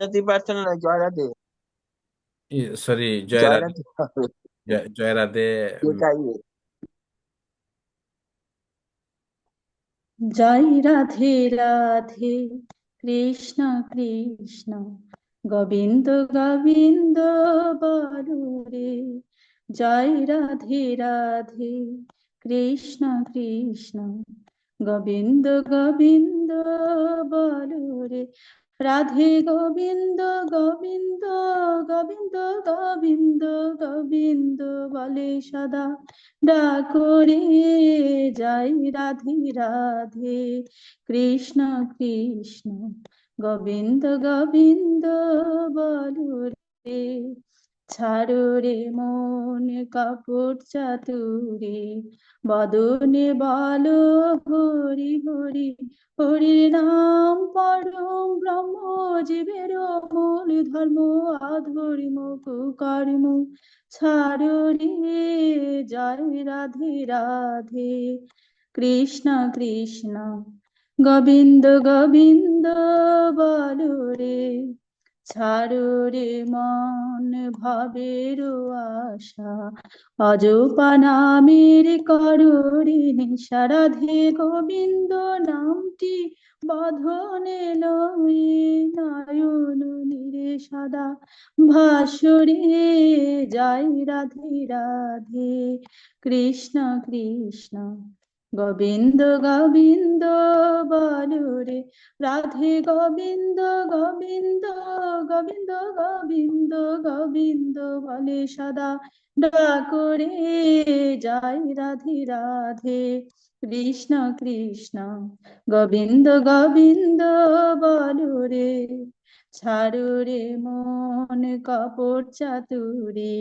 রাতি না নয় জয়রাধে সরি জয়রাধে জয়রাধে হবে জয় জয় রাধে রাধে কৃষ্ণ কৃষ্ণ গোবিন্দ গোবিন্দ বলুরে জয় রাধে রাধে কৃষ্ণ কৃষ্ণ গোবিন্দ গোবিন্দ বলুরে রাধে গোবিন্দ গোবিন্দ গোবিন্দ গোবিন্দ গোবিন্দ বলে সদা। ডাকরে জয় রাধে রাধে। কৃষ্ণ কৃষ্ণ, গোবিন্দ গোবিন্দ বলো রে। ছাড়ো রে মন কাপড় চাতুরে। বদনে বলো হরি হরি, হরির নাম পরম ব্রহ্ম। ধর্ম, আধর্ম, কুকর্ম, ছাড়ো রে জয় রাধে রাধে। কৃষ্ণ কৃষ্ণ, গোবিন্দ গোবিন্দ, বলো রে, ছাড়ো রে মন ভাবের আশা। অজপা নামের করুরি নিশা রাধে গোবিন্দ, নামটি বধনে নিরে সদা ভাসুরে জয় রাধে রাধে। কৃষ্ণ কৃষ্ণ, গোবিন্দ গোবিন্দ, বলুরে। রাধে গোবিন্দ গোবিন্দ গোবিন্দ গোবিন্দ গোবিন্দ বলে সদা ডাকরে জয় রাধে রাধে। কৃষ্ণ কৃষ্ণ, গোবিন্দ গোবিন্দ ছাড়ু রে মন কপট চাতুরে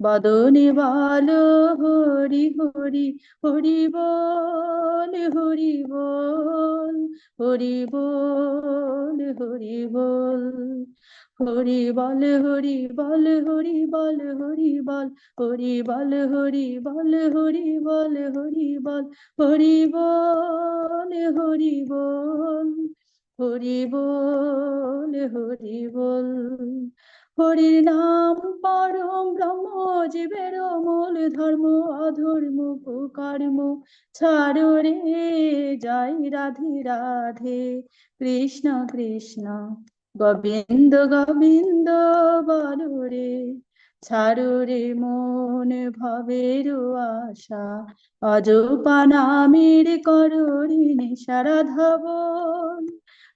বদনে বল হরি হরি হরি বল হরি বল হরি বল হরি বল হরি বল হরি বল হরি বল হরি বল হরি বল হরি বল হরি বল হরি বল হরি বল হরি বল হরি বল হরি বল হরির নাম পরম ব্রহ্ম, জীবের মূল ধর্ম, অধর্ম কুকর্ম ছাড়ো রে, জয় রাধে রাধে। কৃষ্ণ কৃষ্ণ, গোবিন্দ গোবিন্দ, বলো রে। ছাড়ো রে মন ভবের আশা। অজপা নামের করুরি নিশা রাধা বল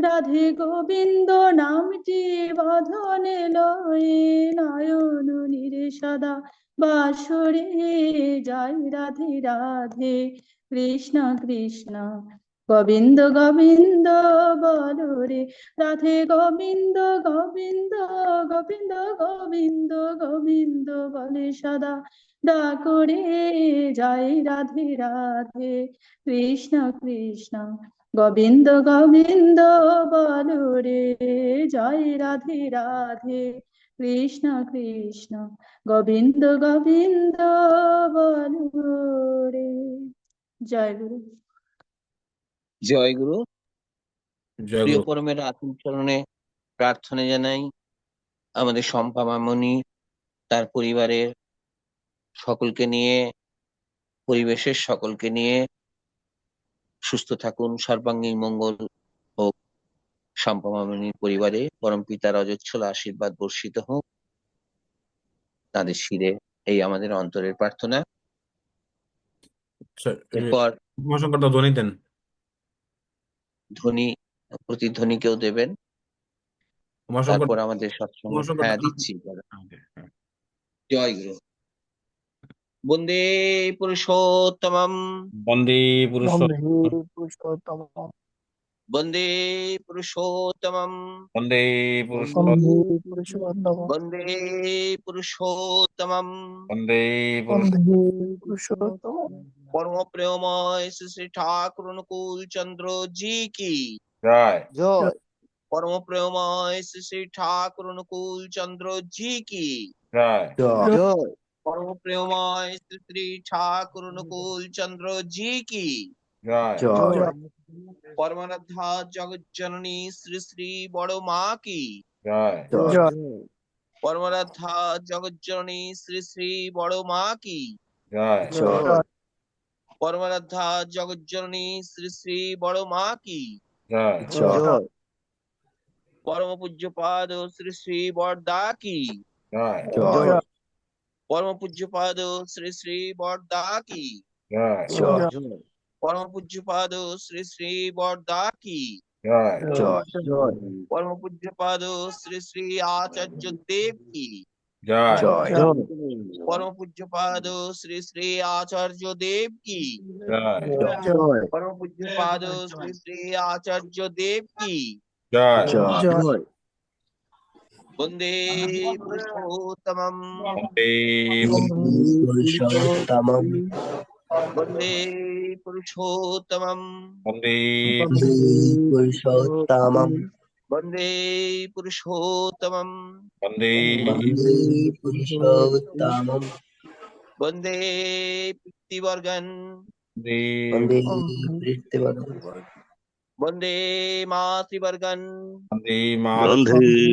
রাধে গোবিন্দ নামটি বাঁধনে লয়ে নয়ন নিরে সদা বাসরে। জয় রাধে রাধে, কৃষ্ণ কৃষ্ণ। গোবিন্দ গোবিন্দ, বলো রে। রাধে গোবিন্দ গোবিন্দ গোবিন্দ গোবিন্দ গোবিন্দ বলে সদা ডাকরে জয় রাধে রাধে, কৃষ্ণ কৃষ্ণ। গোবিন্দ গোবিন্দ বলো রে জয় রাধে রাধে কৃষ্ণ কৃষ্ণ। গোবিন্দ গোবিন্দ বলো রে জয় গুরু। জয় গুরু। প্রিয় পরমের আত্মিক চরণে প্রার্থনা জানাই আমাদের শম্পা মামনি তার পরিবারের সকলকে নিয়ে পরিবেশের সকলকে নিয়ে সুস্থ থাকুন সর্বাঙ্গীন মঙ্গল হোক। শম্পা পরিবারে পরম পিতার অজস্র আশীর্বাদ বর্ষিত হোক। তাদের শিরে এই আমাদের অন্তরের প্রার্থনা। এরপর ধ্বনি দেন। ধ্বনি প্রতিধ্বনিকেও দেবেন। তারপর আমাদের সৎসঙ্গ হ্যাঁ দিচ্ছি। হ্যাঁ। জয় গুরু। বন্দে পুরুষোত্তমম। বন্দে পুরুষ পুরুষোত্তম বন্দে পুরুষোত্তমম। বন্দে পুরুষ বন্দে পুরুষোত্তম বন্দে পুরুষোত্তমম। বন্দে পুরুষ বন্দে পুরুষোত্তম পরম প্রেমময় শ্রী শ্রী ঠাকুর অনুকূল চন্দ্র জি কি? জয়। জয়। পরম প্রেমময় শ্রী শ্রী ঠাকুর অনুকূল চন্দ্র জি কি? জয়। জয়। জয় পরম প্রেমময় শ্রী শ্রী ঠাকুর অনুকূল চন্দ্র জি কি জয় জয় পরমারাধ্যা জগৎ জননী শ্রী শ্রী বড় মা কি জয় জয় পরমারাধ্যা জগৎ জননী শ্রী শ্রী বড় মা কি জয় জয় পরমারাধ্যা জগৎ জননী শ্রী শ্রী বড় মা কি জয় জয় পরম পূজ্য পাদ শ্রী শ্রী বরদা কি জয় জয় পরম পূজ্য পাদ শ্রী শ্রী বরদা কি জয় জয় পরম পূজ্য পাদ শ্রী শ্রী বরদা কি জয় জয় জয় পরম পূজ্য পাদ শ্রী শ্রী আচার্য দেব বন্দে পুরুষোত্তমম বন্দে পুরুষোত্তমম বন্দে পুরুষোত্তমম বন্দে পুরুষোত্তমম বন্দে পুরুষোত্তমম বন্দে পুরুষোত্তমম বন্দে পিতৃবর্গন বন্দে বন্দে পৃথিবী বন্দে মাতৃবর্গন বন্দে মা বন্দে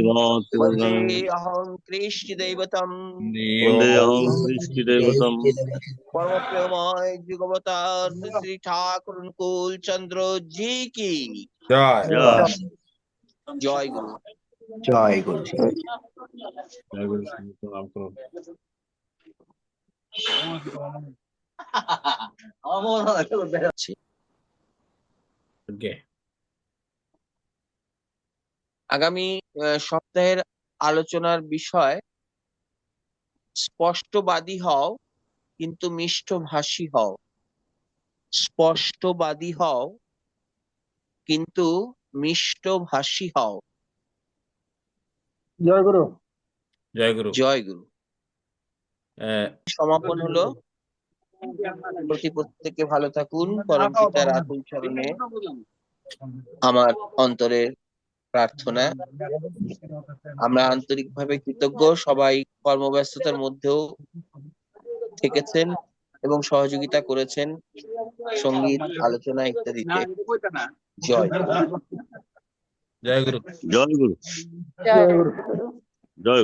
মাতৃবর্গং বন্দে অহং কৃষ্টি দৈবতম বন্দে অহং কৃষ্টি দেবতম পরমপ্রেময় যুগবতার শ্রী শ্রী ঠাকুর অনুকূল চন্দ্র জি কি জয় জয় জয় গুরু জয় গুরু জয় গুরু প্রণাম করুন ওকে আগামী আহ, সপ্তাহের আলোচনার বিষয় স্পষ্টবাদী হও কিন্তু মিষ্টভাষী হও। স্পষ্টবাদী হও কিন্তু মিষ্টভাষী হও। জয় গুরু। জয় গুরু। জয় গুরু। সমাপন হলো। প্রতি প্রত্যেকে ভালো থাকুন। পরম পিতার আকুল চরণে আমার অন্তরের প্রার্থনা। আমরা আন্তরিকভাবে কৃতজ্ঞ। সবাই কর্মব্যস্ততার মধ্যেও থেকেছেন এবং সহযোগিতা করেছেন। সংগীত আলোচনা ইত্যাদিতে। জয়। জয় গুরু। জয় গুরু। জয় গুরু। জয়